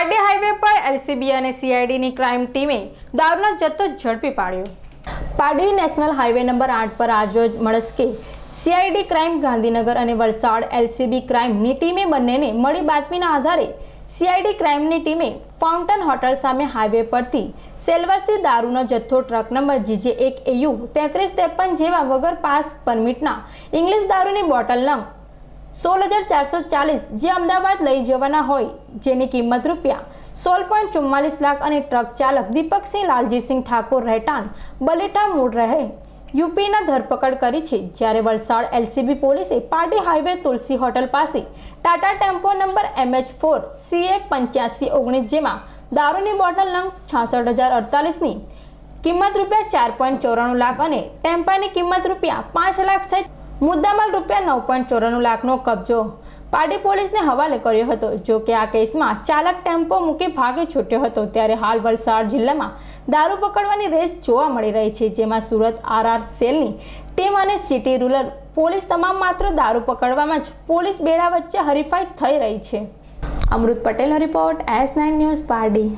Pardi highway પર LCB અને સીઆઈડીની crime ટીમે દારૂનો જથ્થો ઝડપી પાડ્યો. પારડી નેશનલ હાઈવે નંબર આઠ પર આજરોજ મળસ્કે સીઆઈડી ક્રાઇમ, ગાંધીનગર અને વલસાડ એલસીબી ક્રાઇમની ટીમે બંનેને મળી બાતમીના આધારે સીઆઈડી ક્રાઇમની ટીમે ફાઉન્ટન હોટલ સામે હાઈવે પરથી સેલવાસથી દારૂનો જથ્થો ટ્રક નંબર જીજે એક એયુ તેત્રીસ ત્રેપન જેવા વગર પાસ પરમિટના ઇંગ્લિશ દારૂની બોટલ નંગ સોળ હજાર ચારસો ચાલીસ જે અમદાવાદ લઈ જવાના હોય, જેની કિંમત રૂપિયા સોળ પોઈન્ટ ચુમ્માલીસ લાખ અને ટ્રક ચાલક દીપકસિંહ લાલજીસિંહ ઠાકોર રહેઠાણ બલેટા મૂળ રહે. યુપીના ધરપકડ કરી છે જ્યારે વલસાડ એલસીબી પોલીસે પાર્ટી હાઈવે તુલસી હોટલ પાસે Tata tempo number MH four CA પંચ્યાસી ઓગણીસ જેમાં દારૂની બોટલ નંગ છાસઠ હજાર અડતાલીસની કિંમત રૂપિયા ચાર પોઈન્ટ ચોરાણું લાખ અને ટેમ્પાની કિંમત રૂપિયા પાંચ લાખ સહિત મુદ્દામાલ રૂપિયા નવ પોઈન્ટ ચોરાણું લાખનો કબજો. પાર્ટી પોલીસને હવાલે કર્યો હતો. જો કે આ કેસમાં ચાલક ટેમ્પો મૂકી ભાગે છૂટ્યો હતો, ત્યારે હાલ વલસાડ જિલ્લામાં દારૂ પકડવાની રેસ જોવા મળી રહી છે, જેમાં સુરત આરઆર સેલની ટીમ અને સિટી રૂરલ પોલીસ તમામ માત્ર દારૂ પકડવામાં જ પોલીસ બેડા વચ્ચે હરીફાઈ થઈ રહી છે. અમૃત પટેલનો report S nine news Pardi.